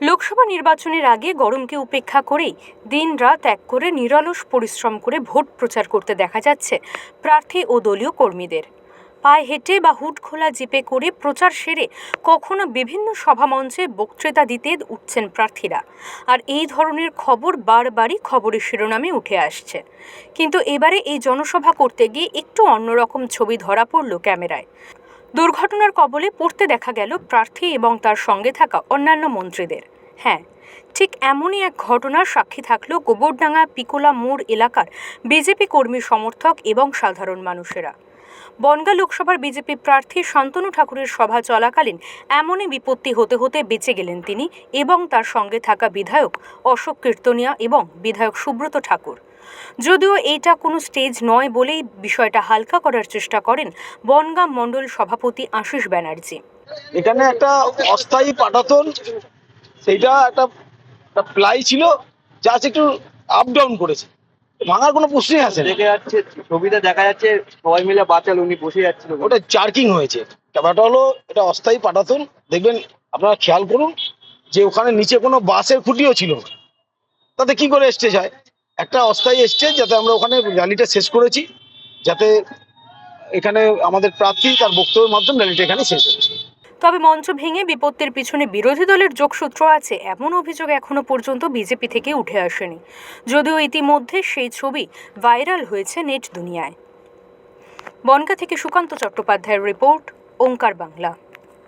লোকসভা নির্বাচনের আগে গরমকে উপেক্ষা করেই দিন রাত এক করে নিরলস পরিশ্রম করে ভোট প্রচার করতে দেখা যাচ্ছে প্রার্থী ও দলীয় কর্মীদের। পায়ে হেঁটে বা হুড খোলা জিপে করে প্রচার সেরে কখনো বিভিন্ন সভামঞ্চে বক্তৃতা দিতে উঠছেন প্রার্থীরা। আর এই ধরনের খবর বারবারই খবরের শিরোনামে উঠে আসছে। কিন্তু এবারে এই জনসভা করতে গিয়ে একটু অন্যরকম ছবি ধরা পড়ল ক্যামেরায়। দুর্ঘটনার কবলে পড়তে দেখা গেল প্রার্থী এবং তার সঙ্গে থাকা অন্যান্য মন্ত্রীদের। হ্যাঁ ঠিক এমনই এক ঘটনার সাক্ষী থাকল গোবরডাঙ্গা পিকোলা মোড় এলাকার বিজেপি কর্মী সমর্থক এবং সাধারণ মানুষেরা। বনগা লোকসভার বিজেপি প্রার্থী শান্তনু ঠাকুরের সভা চলাকালীন এমনই বিপত্তি হতে হতে বেঁচে গেলেন তিনি এবং তার সঙ্গে থাকা বিধায়ক অশোক কীর্তনিয়া এবং বিধায়ক সুব্রত ঠাকুর। যদিও এটা কোনো স্টেজ নয় বলেই বিষয়টা হালকা করার চেষ্টা করেন বনগাঁ মণ্ডল সভাপতি আশিস ব্যানার্জি। এখানে একটা অস্থায়ী পাটাতন সেইটা একটা প্লাই ছিল যা একটু আপ ডাউন করেছে। ভাঙার কোনো প্রশ্নই আসে না। দেখে যাচ্ছে ছবিতে দেখা যাচ্ছে সবাই মিলে বাঁচাল উনি বসে যাচ্ছিল। ওটা জার্কিং হয়েছে। ব্যাপারটা হলো এটা অস্থায়ী পাটাতন। দেখবেন আপনারা খেয়াল করুন যে ওখানে নিচে কোনো বাসের খুঁটিও ছিল না। তাতে কি করে স্টেজ হয়? একটা অস্থায়ী স্টেজ যাতে আমরা ওখানে র্যালিটা শেষ করেছি, যাতে এখানে আমাদের প্রার্থী তার বক্তব্যের মাধ্যমে র্যালিটা এখানে শেষ হয়েছে। তবে মঞ্চ ভেঙে বিপত্তির পিছনে বিরোধী দলের যোগসূত্র আছে, এমন অভিযোগ এখনও পর্যন্ত বিজেপি থেকে উঠে আসেনি। যদিও ইতিমধ্যে সেই ছবি ভাইরাল হয়েছে নেট দুনিয়ায়। বনগা থেকে সুকান্ত চট্টোপাধ্যায়ের রিপোর্ট, ওঙ্কার বাংলা।